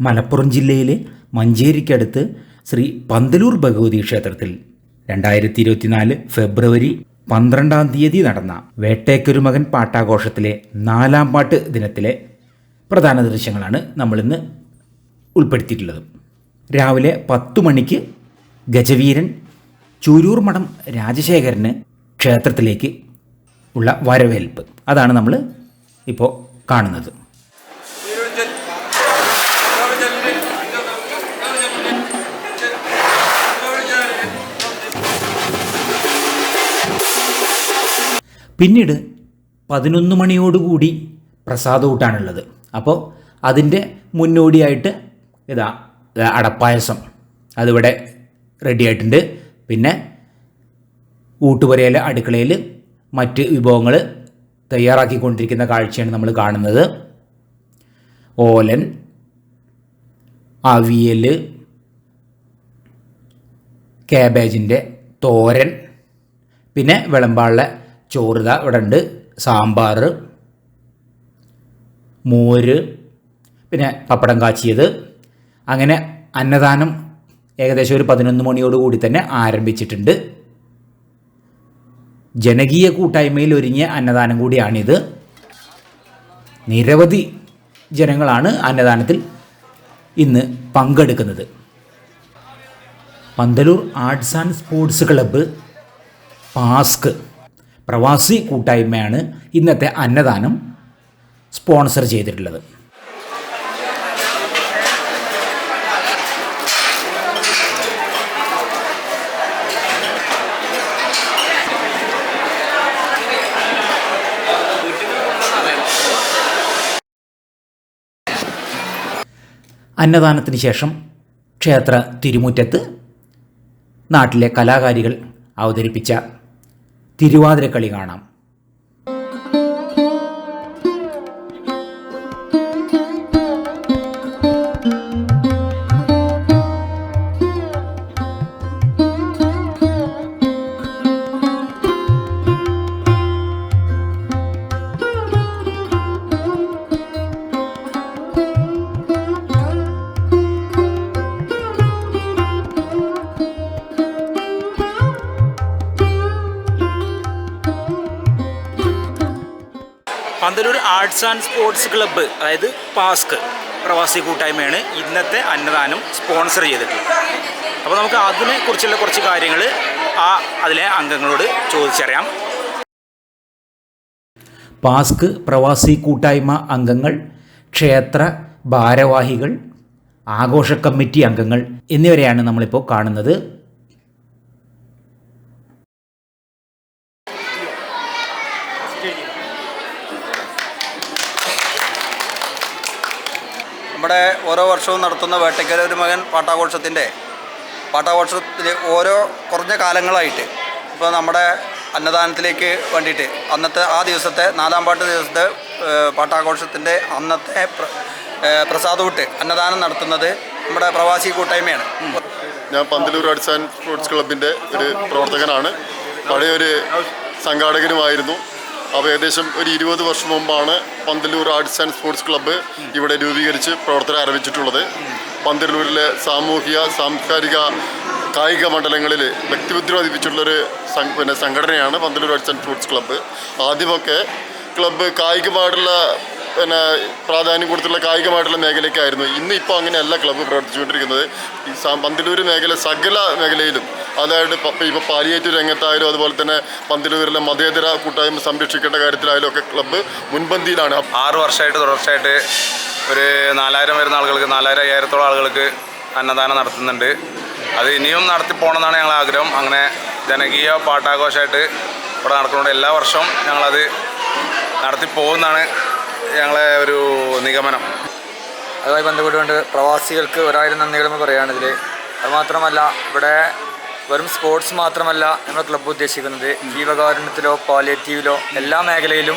മലപ്പുറം ജില്ലയിലെ മഞ്ചേരിക്കടുത്ത് ശ്രീ പന്തലൂർ ഭഗവതി ക്ഷേത്രത്തിൽ രണ്ടായിരത്തി ഇരുപത്തിനാല് ഫെബ്രുവരി പന്ത്രണ്ടാം തീയതി നടന്ന വേട്ടേക്കൊരുമകൻ പാട്ടാഘോഷത്തിലെ നാലാം പാട്ട് ദിനത്തിലെ പ്രധാന ദൃശ്യങ്ങളാണ് നമ്മളിന്ന് ഉൾപ്പെടുത്തിയിട്ടുള്ളത്. രാവിലെ പത്തു മണിക്ക് ഗജവീരൻ ചൂരൂർ മഠം രാജശേഖരന് ക്ഷേത്രത്തിലേക്ക് ഉള്ള വരവേൽപ്പ്. അതാണ് നമ്മൾ ഇപ്പോൾ കാണുന്നത്. പിന്നീട് പതിനൊന്ന് മണിയോടുകൂടി പ്രസാദൂട്ടാണുള്ളത് അപ്പോൾ അതിന്റെ മുന്നോടിയായിട്ട് ഇതാ അടപ്പായസം. അതിവിടെ റെഡി ആയിട്ടുണ്ട്. പിന്നെ ഊട്ടുപുരയിലെ അടുക്കളയിൽ മറ്റ് വിഭവങ്ങൾ തയ്യാറാക്കിക്കൊണ്ടിരിക്കുന്ന കാഴ്ചയാണ് നമ്മൾ കാണുന്നത്. ഓലൻ അവിയൽ കാബേജിന്റെ തോരൻ പിന്നെ വിളമ്പാനുള്ള ചോറ് ഇതാ ഇവിടെ ഉണ്ട് സാമ്പാർ മോര് പിന്നെ പപ്പടം കാച്ചിയത്. അങ്ങനെ അന്നദാനം ഏകദേശം ഒരു പതിനൊന്ന് മണിയോടുകൂടി തന്നെ ആരംഭിച്ചിട്ടുണ്ട്. ജനകീയ കൂട്ടായ്മയിൽ ഒരുങ്ങിയ അന്നദാനം കൂടിയാണിത്. നിരവധി ജനങ്ങളാണ് അന്നദാനത്തിൽ ഇന്ന് പങ്കെടുക്കുന്നത്. Panthaloor arts and sports club PASC പ്രവാസി കൂട്ടായ്മയാണ് ഇന്നത്തെ അന്നദാനം സ്പോൺസർ ചെയ്തിട്ടുള്ളത്. അന്നദാനത്തിന് ശേഷം ക്ഷേത്ര തിരുമുറ്റത്ത് നാട്ടിലെ കലാകാരികൾ അവതരിപ്പിച്ച തിരുവാതിരക്കളി കാണാം. Panthaloor arts and sports club അതായത് പാസ്ക് പ്രവാസി കൂട്ടായ്മയാണ് ഇന്നത്തെ അന്നദാനം സ്പോൺസർ ചെയ്തിട്ടുള്ളത്. അപ്പോൾ നമുക്ക് അതിനെ കുറിച്ചുള്ള കുറച്ച് കാര്യങ്ങൾ ആ അതിലെ അംഗങ്ങളോട് ചോദിച്ചറിയാം. പാസ്ക് പ്രവാസി കൂട്ടായ്മ അംഗങ്ങൾ ക്ഷേത്ര ഭാരവാഹികൾ ആഘോഷ കമ്മിറ്റി അംഗങ്ങൾ എന്നിവരെയാണ് നമ്മളിപ്പോൾ കാണുന്നത്. നമ്മുടെ ഓരോ വർഷവും നടത്തുന്ന വേട്ടയ്ക്കര ഒരു മകൻ പാട്ടാഘോഷത്തിന്റെ പാട്ടാഘോഷത്തിൽ ഓരോ കുറഞ്ഞ കാലങ്ങളായിട്ട് ഇപ്പോൾ നമ്മുടെ അന്നദാനത്തിലേക്ക് വേണ്ടിയിട്ട് അന്നത്തെ ആ ദിവസത്തെ നാലാം പാട്ട് ദിവസത്തെ പാട്ടാഘോഷത്തിന്റെ അന്നത്തെ പ്രസാദൂട്ട് അന്നദാനം നടത്തുന്നത് നമ്മുടെ പ്രവാസി കൂട്ടായ്മയാണ്. ഞാൻ പന്തലൂർ ആൻഡ് സ്പോർട്സ് ക്ലബിന്റെ ഒരു പ്രവർത്തകനാണ്. പഴയൊരു സംഘാടകനുമായിരുന്നു. അപ്പോൾ ഏകദേശം ഒരു ഇരുപത് വർഷം മുമ്പാണ് Panthaloor arts and sports club ഇവിടെ രൂപീകരിച്ച് പ്രവർത്തനം ആരംഭിച്ചിട്ടുള്ളത്. പന്തലൂരിലെ സാമൂഹിക സാംസ്കാരിക കായിക മണ്ഡലങ്ങളിൽ വ്യക്തിബുദ്ധി പതിപ്പിച്ചിട്ടുള്ളൊരു പിന്നെ സംഘടനയാണ് Panthaloor arts and sports club. ആദ്യമൊക്കെ ക്ലബ്ബ് കായികമായിട്ടുള്ള പിന്നെ പ്രാധാന്യം കൊടുത്തുള്ള കായികമായിട്ടുള്ള മേഖലയ്ക്കായിരുന്നു. ഇന്ന് ഇപ്പോൾ അങ്ങനെയല്ല ക്ലബ്ബ് പ്രവർത്തിച്ചുകൊണ്ടിരിക്കുന്നത്. ഈ പന്തലൂർ മേഖല സകല മേഖലയിലും അതായത് ഇപ്പോൾ പാലിയേറ്റീവ് രംഗത്തായാലും അതുപോലെ തന്നെ പന്തലൂരിലെ മതേതര കൂട്ടായ്മ സംരക്ഷിക്കേണ്ട കാര്യത്തിലായാലും ഒക്കെ ക്ലബ്ബ് മുൻപന്തിയിലാണ്. ആറ് വർഷമായിട്ട് തുടർച്ചയായിട്ട് ഒരു നാലായിരം വരുന്ന ആളുകൾക്ക് നാലായിരം അയ്യായിരത്തോളം ആളുകൾക്ക് അന്നദാനം നടത്തുന്നുണ്ട്. അത് ഇനിയും നടത്തി പോകണമെന്നാണ് ഞങ്ങൾ ആഗ്രഹം. അങ്ങനെ ജനകീയ പാട്ടാഘോഷമായിട്ട് ഇവിടെ നടക്കുന്നുണ്ട് എല്ലാ വർഷവും ഞങ്ങളത് നടത്തി പോകുന്നതാണ് ഞങ്ങളെ ഒരു നിഗമനം. അതുമായി ബന്ധപ്പെട്ടുകൊണ്ട് പ്രവാസികൾക്ക് ഒരായിരം നന്ദികളെന്ന് പറയുകയാണിതിൽ അതുമാത്രമല്ല ഇവിടെ വെറും സ്പോർട്സ് മാത്രമല്ല നമ്മൾ ക്ലബ്ബ് ഉദ്ദേശിക്കുന്നത് ജീവകാരുണ്യത്തിലോ പാലിയേറ്റീവിലോ എല്ലാ മേഖലയിലും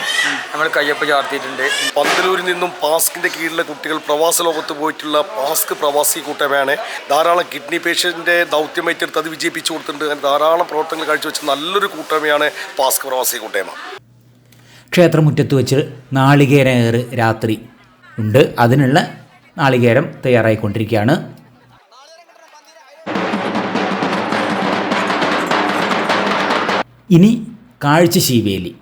നമ്മൾ കയ്യൊപ്പ് ചാർത്തിയിട്ടുണ്ട്. പന്തലൂരിൽ നിന്നും പാസ്കിന്റെ കീഴിലെ കുട്ടികൾ പ്രവാസ ലോകത്ത് പോയിട്ടുള്ള പാസ്ക് പ്രവാസി കൂട്ടമാണ്. ധാരാളം കിഡ്നി പേഷ്യന്റെ ദൗത്യം ഏറ്റെടുത്ത് അത് വിജയിപ്പിച്ചു കൊടുത്തിട്ടുണ്ട്. അങ്ങനെ ധാരാളം പ്രവർത്തനങ്ങൾ കാഴ്ചവെച്ച നല്ലൊരു കൂട്ടമയാണ് പാസ്ക് പ്രവാസി കൂട്ടമ. ക്ഷേത്രമുറ്റത്ത് വെച്ച് നാളികേരേറ് രാത്രി ഉണ്ട്. അതിനുള്ള നാളികേരം തയ്യാറായിക്കൊണ്ടിരിക്കുകയാണ്. ഇനി കാഴ്ച ശീവേലി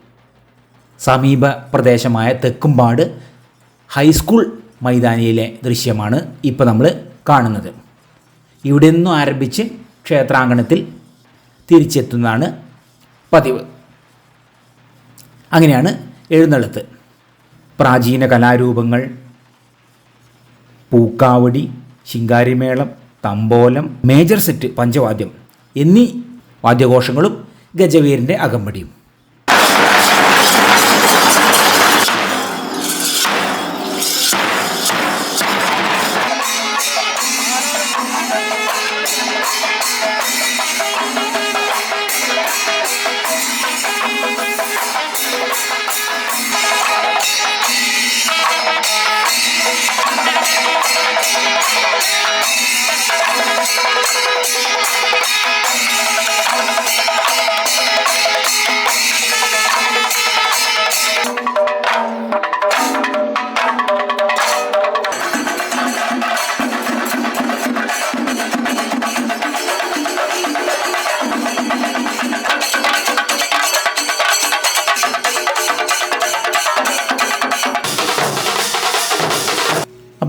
സമീപ പ്രദേശമായ തെക്കുംപാട് ഹൈസ്കൂൾ മൈതാനിയിലെ ദൃശ്യമാണ് ഇപ്പോൾ നമ്മൾ കാണുന്നത്. ഇവിടെ നിന്നും ആരംഭിച്ച് ക്ഷേത്രാങ്കണത്തിൽ തിരിച്ചെത്തുന്നതാണ് പതിവ്. അങ്ങനെയാണ് എഴുന്നള്ളത്ത്. പ്രാചീന കലാരൂപങ്ങൾ പൂക്കാവടി ശിങ്കാരിമേളം തമ്പോലം മേജർ സെറ്റ് പഞ്ചവാദ്യം എന്നീ വാദ്യഘോഷങ്ങളും ഗജവീരന്റെ അകമ്പടിയും.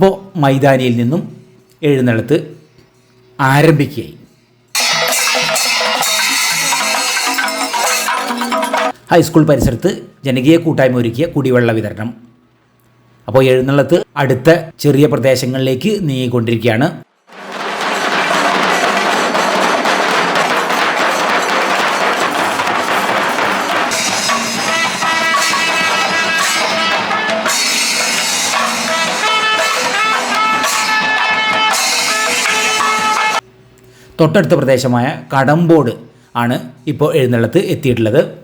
അപ്പോൾ മൈതാനിയിൽ നിന്നും എഴുന്നള്ളത്ത് ആരംഭിക്കുകയായി. ഹൈസ്കൂൾ പരിസരത്ത് ജനകീയ കൂട്ടായ്മ ഒരുക്കിയ കുടിവെള്ള വിതരണം. അപ്പോൾ എഴുന്നള്ളത്ത് അടുത്ത ചെറിയ പ്രദേശങ്ങളിലേക്ക് നീങ്ങിക്കൊണ്ടിരിക്കുകയാണ് തൊട്ടടുത്ത പ്രദേശമായ കടമ്പോട് ആണ് ഇപ്പോൾ എഴുന്നള്ളത്ത് എത്തിയിട്ടുള്ളത്.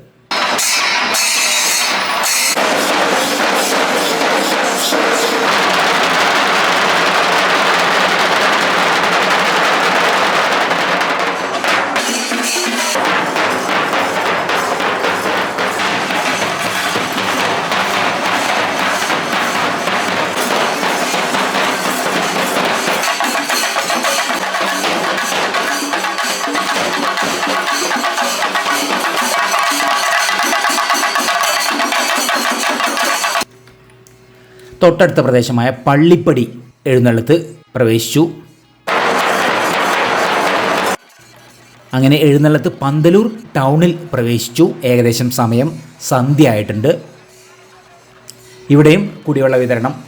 തൊട്ടടുത്ത പ്രദേശമായ പള്ളിപ്പടി എഴുന്നള്ളത്ത് പ്രവേശിച്ചു. അങ്ങനെ എഴുന്നള്ളത്ത് പന്തലൂർ ടൗണിൽ പ്രവേശിച്ചു. ഏകദേശം സമയം സന്ധ്യ ആയിട്ടുണ്ട് ഇവിടെയും കുടിവെള്ള വിതരണം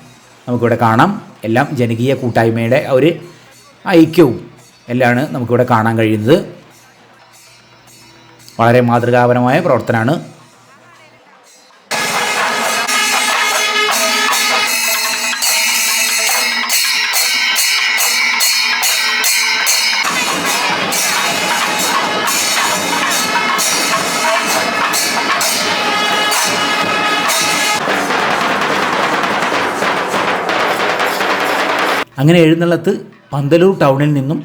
നമുക്കിവിടെ കാണാം. എല്ലാം ജനകീയ കൂട്ടായ്മയുടെ ഒരു ഐക്യവും എല്ലാമാണ് നമുക്കിവിടെ കാണാൻ കഴിയുന്നത്. വളരെ മാതൃകാപരമായ പ്രവർത്തനമാണ്. അങ്ങനെ എഴുന്നള്ളത്ത് പന്തലൂർ ടൗണിൽ നിന്നും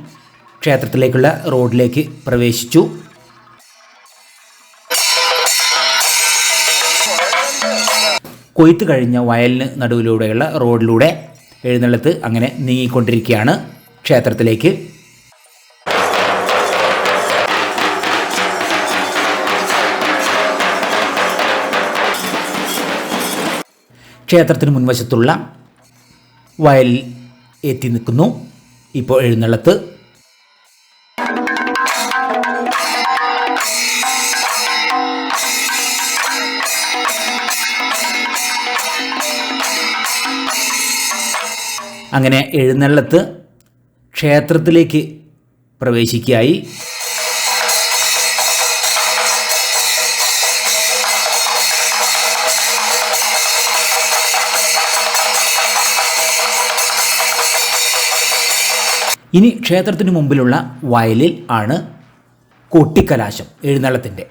ക്ഷേത്രത്തിലേക്കുള്ള റോഡിലേക്ക് പ്രവേശിച്ചു. കൊയ്ത്ത് കഴിഞ്ഞ വയലിന് നടുവിലൂടെയുള്ള റോഡിലൂടെ എഴുന്നള്ളത്ത് അങ്ങനെ നീങ്ങിക്കൊണ്ടിരിക്കുകയാണ് ക്ഷേത്രത്തിലേക്ക്. ക്ഷേത്രത്തിന് മുൻവശത്തുള്ള വയലിൽ എത്തി നിൽക്കുന്നു ഇപ്പോൾ എഴുന്നള്ളത്ത്. അങ്ങനെ എഴുന്നള്ളത്ത് ക്ഷേത്രത്തിലേക്ക് പ്രവേശിക്കുകയായി. ഇനി ക്ഷേത്രത്തിന് മുമ്പിലുള്ള വയലിൽ ആണ് കൊട്ടിക്കലാശം എഴുന്നള്ളത്തിന്റെ.